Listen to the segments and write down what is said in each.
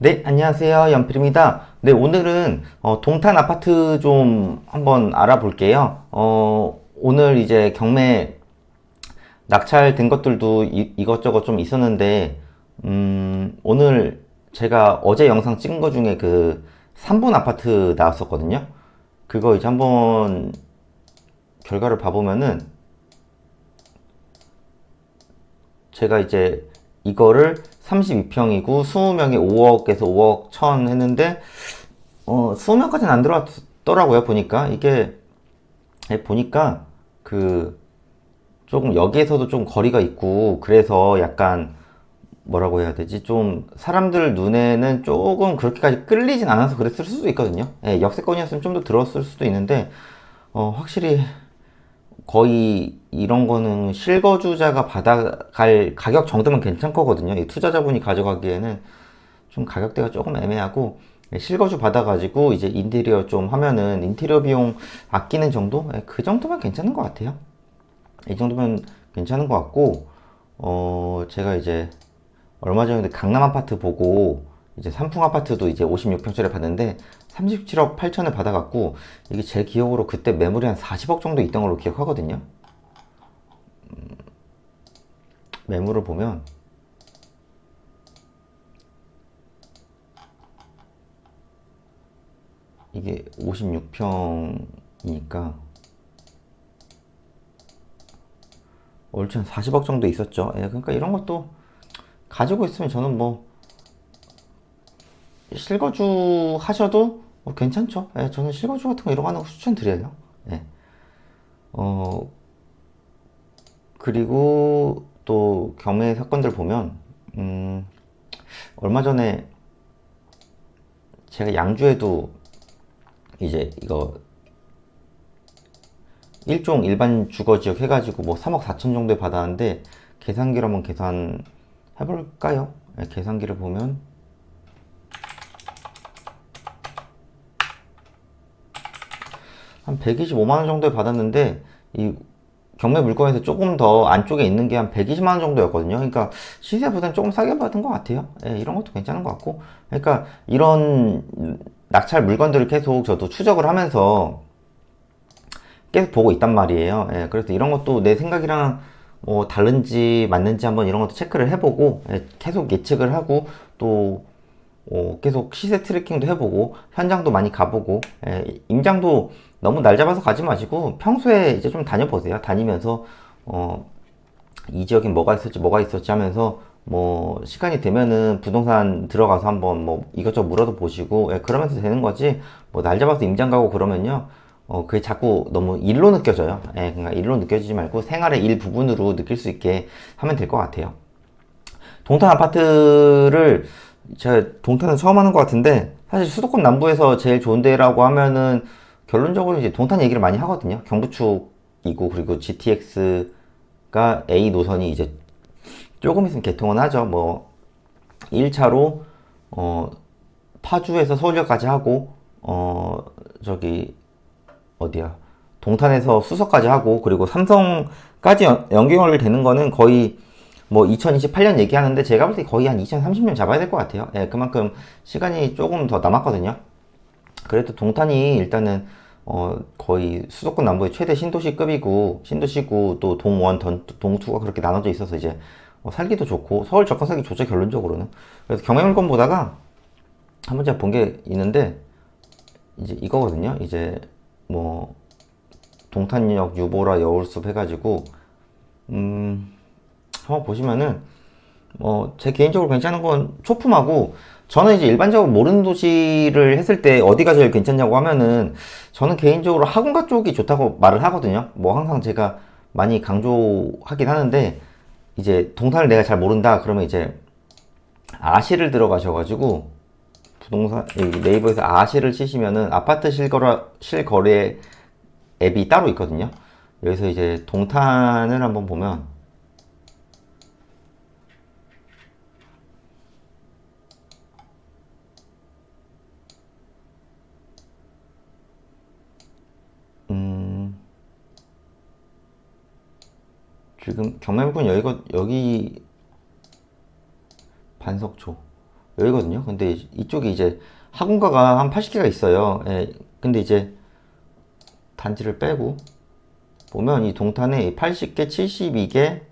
네, 안녕하세요. 연필입니다. 네, 오늘은 어, 동탄 아파트 좀 한번 알아볼게요. 어, 오늘 이제 경매 낙찰된 것들도 이, 이것저것 좀 있었는데, 음, 오늘 제가 어제 영상 찍은 거 중에 그 3분 아파트 나왔었거든요. 그거 이제 한번 결과를 봐보면은, 제가 이제 이거를 32평이고 20명에 5억에서 5억 천 했는데 어 20명까지는 안 들어왔더라고요 보니까. 이게 예, 보니까 그 조금 여기에서도 좀 거리가 있고 그래서 약간 뭐라고 해야 되지? 좀 사람들 눈에는 조금 그렇게까지 끌리진 않아서 그랬을 수도 있거든요. 예, 역세권이었으면 좀 더 들었을 수도 있는데 어 확실히 거의 이런 거는 실거주자가 받아갈 가격 정도면 괜찮거든요. 이 투자자분이 가져가기에는 좀 가격대가 조금 애매하고 실거주 받아가지고 이제 인테리어 좀 하면은 인테리어 비용 아끼는 정도? 예, 그 정도면 괜찮은 것 같아요. 이 정도면 괜찮은 것 같고 어 제가 이제 얼마 전에 강남 아파트 보고 이제 삼풍 아파트도 이제 56평짜리 봤는데 37억 8천을 받아갖고 이게 제 기억으로 그때 매물이 한 40억 정도 있던 걸로 기억하거든요. 음, 매물을 보면 이게 56평이니까 얼추 한 40억 정도 있었죠. 예, 그러니까 이런 것도 가지고 있으면 저는 뭐 실거주 하셔도 뭐 괜찮죠. 예, 저는 실거주 같은 거 이런 거 하는 거 추천드려요. 예. 어, 그리고 또 경매 사건들 보면, 음, 얼마 전에 제가 양주에도 이제 이거 일종 일반 주거 지역 해가지고 뭐 3억 4천 정도에 받았는데 계산기로 한번 계산 해볼까요? 예, 계산기를 보면 한 125만 원 정도에 받았는데 이 경매 물건에서 조금 더 안쪽에 있는 게 한 120만 원 정도였거든요. 그러니까 시세보다는 조금 싸게 받은 것 같아요. 예, 이런 것도 괜찮은 것 같고. 그러니까 이런 낙찰 물건들을 계속 저도 추적을 하면서 계속 보고 있단 말이에요. 예, 그래서 이런 것도 내 생각이랑 뭐 다른지 맞는지 한번 이런 것도 체크를 해보고 예, 계속 예측을 하고 또 어, 계속 시세 트래킹도 해보고 현장도 많이 가보고 예, 임장도 너무 날 잡아서 가지 마시고 평소에 이제 좀 다녀보세요. 다니면서 어, 이 지역에 뭐가 있었지 뭐가 있었지 하면서 뭐 시간이 되면은 부동산 들어가서 한번 뭐 이것저것 물어도 보시고 예, 그러면서 되는 거지 뭐 날 잡아서 임장 가고 그러면요 어 그게 자꾸 너무 일로 느껴져요 예, 그러니까 일로 느껴지지 말고 생활의 일부분으로 느낄 수 있게 하면 될 것 같아요 동탄 아파트를 제가 동탄은 처음 하는 것 같은데 사실 수도권 남부에서 제일 좋은 데라고 하면은 결론적으로 이제 동탄 얘기를 많이 하거든요 경부축이고 그리고 GTX가 A 노선이 이제 조금 있으면 개통은 하죠. 뭐 1차로 어 파주에서 서울역까지 하고 어 저기 어디야 동탄에서 수서까지 하고 그리고 삼성까지 연, 연결 되는 거는 거의 뭐 2028년 얘기하는데 제가 볼 때 거의 한 2030년 잡아야 될 것 같아요. 예, 그만큼 시간이 조금 더 남았거든요. 그래도 동탄이 일단은 어 거의 수도권 남부의 최대 신도시급이고 신도시고 또 동원 던- 동투가 그렇게 나눠져 있어서 이제 어, 살기도 좋고 서울 접근성이 좋죠 결론적으로는 그래서 경매물건 보다가 한번 제가 본 게 있는데 이제 이거거든요 이제 뭐 동탄역 유보라 여울숲 해가지고 음 한번 보시면은 뭐 제 개인적으로 괜찮은 건 초품하고 저는 이제 일반적으로 모르는 도시를 했을 때 어디가 제일 괜찮냐고 하면은 저는 개인적으로 학원가 쪽이 좋다고 말을 하거든요 뭐 항상 제가 많이 강조하긴 하는데 이제 동탄을 내가 잘 모른다 그러면 이제 아시를 들어가셔가지고 부동산 네이버에서 아시를 치시면은 아파트 실거래 실거래 앱이 따로 있거든요. 여기서 이제 동탄을 한번 보면 음 지금 경매물건 여기가 여기 반석초 여기거든요. 근데 이쪽이 이제 학원가가 한 80개가 있어요. 예, 근데 이제 단지를 빼고 보면 이 동탄에 80개, 72개,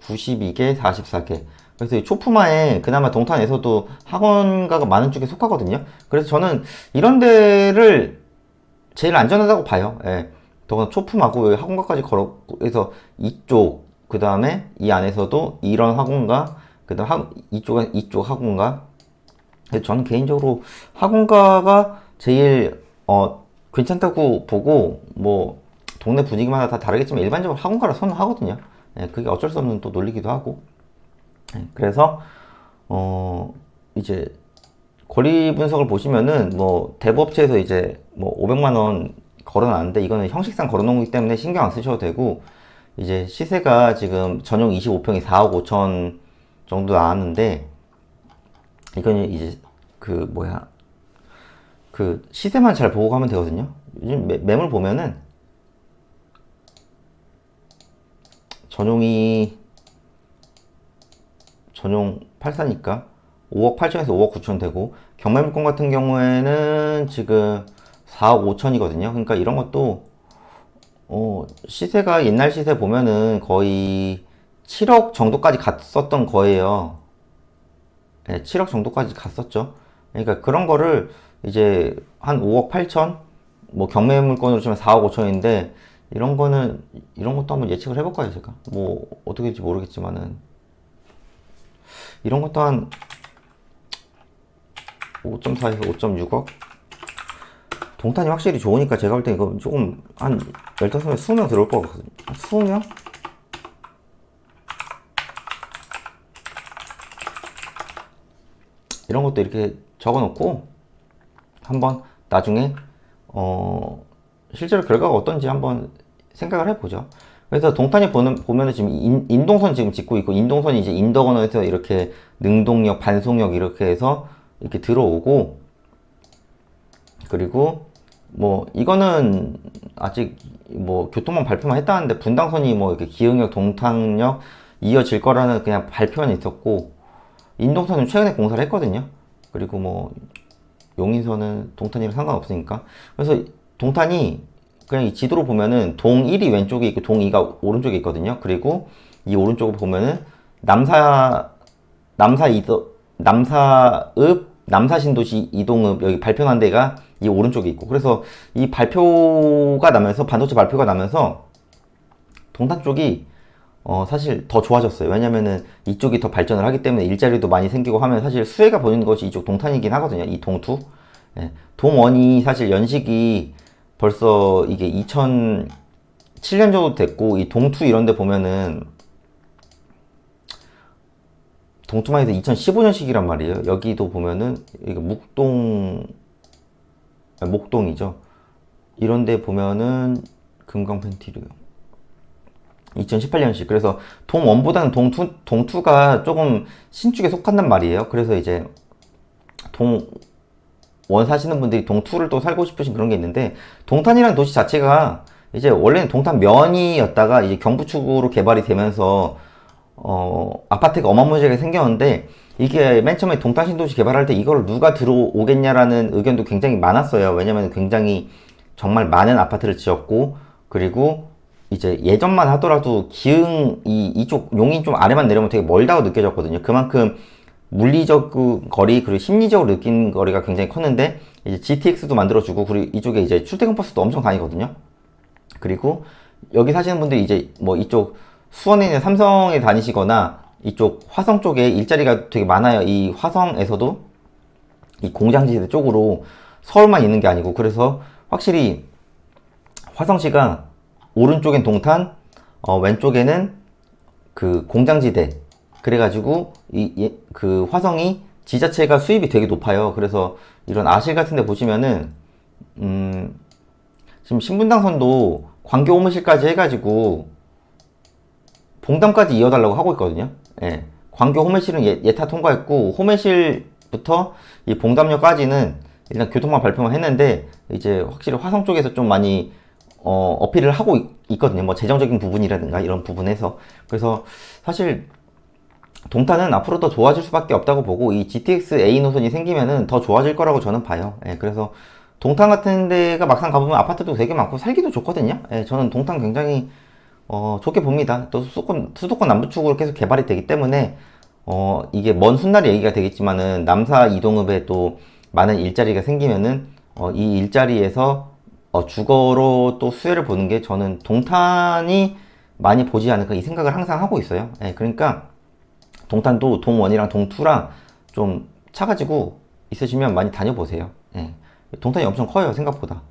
92개, 44개. 그래서 이 초품화에 그나마 동탄에서도 학원가가 많은 쪽에 속하거든요. 그래서 저는 이런 데를 제일 안전하다고 봐요. 예. 더구나 초품하고 학원가까지 걸어서 이쪽 그 다음에 이 안에서도 이런 학원가 그 다음 학 이쪽은 이쪽 학원가 저는 개인적으로 학원가가 제일 어 괜찮다고 보고 뭐 동네 분위기마다 다 다르겠지만 일반적으로 학원가를 선호하거든요. 예, 그게 어쩔 수 없는 또 논리기도 하고. 예, 그래서 어 이제 거리 분석을 보시면은 뭐 대부업체에서 이제 뭐 500만 원 걸어놨는데 이거는 형식상 걸어놓은 거기 때문에 신경 안 쓰셔도 되고 이제 시세가 지금 전용 25평이 4억 5천 정도 나왔는데 이거는 이제 그 뭐야 그 시세만 잘 보고 가면 되거든요. 요즘 매, 매물 보면은 전용이 전용 84니까 5억 8천에서 5억 9천 되고 경매 물건 같은 경우에는 지금 4억 5천이거든요. 그러니까 이런 것도 어, 시세가 옛날 시세 보면은 거의 7억 정도까지 갔었던 거예요. 네, 7억 정도까지 갔었죠. 그러니까 그런 거를 이제 한 5억 8천, 뭐 경매 물건으로 치면 4억 5천인데 이런 거는 이런 것도 한번 예측을 해볼까요, 제가? 뭐 어떻게 될지 모르겠지만은 이런 것도 한 5.4에서 5.6억? 동탄이 확실히 좋으니까 제가 볼 때 이거 조금 한 15명, 20명 들어올 것 같거든요. 20명? 이런 것도 이렇게 적어 놓고 한번 나중에 어 실제로 결과가 어떤지 한번 생각을 해보죠. 그래서 동탄이 보는, 보면은 지금 인, 인동선 지금 짓고 있고, 인동선이 이제 인덕원에서 이렇게 능동역, 반송역 이렇게 해서 이렇게 들어오고, 그리고 뭐, 이거는 아직 뭐 교통망 발표만 했다는데, 분당선이 뭐 이렇게 기흥역, 동탄역 이어질 거라는 그냥 발표는 있었고, 인동선은 최근에 공사를 했거든요. 그리고 뭐, 용인선은 동탄이랑 상관없으니까. 그래서 동탄이 그냥 이 지도로 보면은 동 1이 왼쪽에 있고 동 2가 오른쪽에 있거든요. 그리고 이 오른쪽을 보면은 남사 남사 이도 남사읍 남사신도시 이동읍 여기 발표한 데가 이 오른쪽에 있고 그래서 이 발표가 나면서 반도체 발표가 나면서 동탄 쪽이 어 사실 더 좋아졌어요. 왜냐면은 이쪽이 더 발전을 하기 때문에 일자리도 많이 생기고 하면 사실 수혜가 보이는 것이 이쪽 동탄이긴 하거든요. 이 동투. 예. 동원이 사실 연식이 벌써 이게 2007년 정도 됐고 이 동투 이런 데 보면은 동투만 해서 2015년식이란 말이에요. 여기도 보면은 이게 묵동 아니, 목동이죠. 이런 데 보면은 금강 펜티리움 2018년식. 그래서 동원보다는 동투 동투가 조금 신축에 속한단 말이에요. 그래서 이제 동 원 사시는 분들이 동투를 또 살고 싶으신 그런 게 있는데 동탄이라는 도시 자체가 이제 원래는 동탄 면이었다가 이제 경부축으로 개발이 되면서 어 아파트가 어마무지하게 생겼는데 이게 맨 처음에 동탄 신도시 개발할 때 이걸 누가 들어오겠냐라는 의견도 굉장히 많았어요. 왜냐면 굉장히 정말 많은 아파트를 지었고 그리고 이제 예전만 하더라도 기흥 이 이쪽 용인 좀 아래만 내려오면 되게 멀다고 느껴졌거든요. 그만큼 물리적 그 거리 그리고 심리적으로 느낀 거리가 굉장히 컸는데 이제 GTX도 만들어주고 그리고 이쪽에 이제 출퇴근 버스도 엄청 다니거든요. 그리고 여기 사시는 분들이 이제 뭐 이쪽 수원에 있는 삼성에 다니시거나 이쪽 화성 쪽에 일자리가 되게 많아요. 이 화성에서도 이 공장지대 쪽으로 서울만 있는 게 아니고 그래서 확실히 화성시가 오른쪽엔 동탄, 어, 왼쪽에는 그 공장지대 그래가지고 이그 화성이 지자체가 수입이 되게 높아요. 그래서 이런 아실 같은데 보시면은 음 지금 신분당선도 광교 호무실까지 해가지고 봉담까지 이어달라고 하고 있거든요. 예. 광교 호매실은 예, 예타 통과했고 호매실부터 이 봉담역까지는 일단 교통망 발표만 했는데 이제 확실히 화성 쪽에서 좀 많이 어, 어필을 하고 있, 있거든요. 뭐 재정적인 부분이라든가 이런 부분에서 그래서 사실 동탄은 앞으로 더 좋아질 수밖에 없다고 보고 이 GTX A 노선이 생기면은 더 좋아질 거라고 저는 봐요. 예, 그래서 동탄 같은 데가 막상 가보면 아파트도 되게 많고 살기도 좋거든요. 예, 저는 동탄 굉장히 어, 좋게 봅니다. 또 수도권, 수도권 남부축으로 계속 개발이 되기 때문에 어, 이게 먼 훗날 얘기가 되겠지만은 남사 이동읍에 또 많은 일자리가 생기면은 어, 이 일자리에서 어, 주거로 또 수혜를 보는 게 저는 동탄이 많이 보지 않을까 이 생각을 항상 하고 있어요. 예, 그러니까 동탄도 동원이랑 동투랑 좀 차가지고 있으시면 많이 다녀보세요. 예. 동탄이 엄청 커요, 생각보다.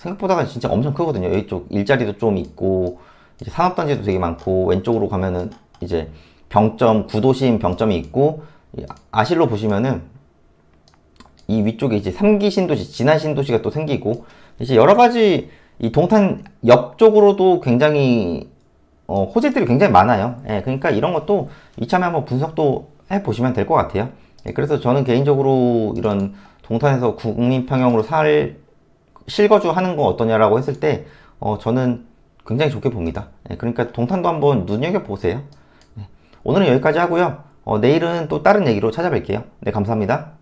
예. 생각보다가 진짜 엄청 크거든요. 이쪽 일자리도 좀 있고, 이제 산업단지도 되게 많고, 왼쪽으로 가면은 이제 병점, 구도심 병점이 있고, 이 아실로 보시면은 이 위쪽에 이제 3기 신도시, 진안 신도시가 또 생기고, 이제 여러 가지 이 동탄 옆쪽으로도 굉장히 어, 호재들이 굉장히 많아요. 예, 그러니까 이런 것도 이참에 한번 분석도 해 보시면 될 것 같아요. 예, 그래서 저는 개인적으로 이런 동탄에서 국민 평형으로 살 실거주 하는 거 어떠냐라고 했을 때 어, 저는 굉장히 좋게 봅니다. 예, 그러니까 동탄도 한번 눈여겨 보세요. 예, 오늘은 여기까지 하고요. 어, 내일은 또 다른 얘기로 찾아뵐게요. 네, 감사합니다.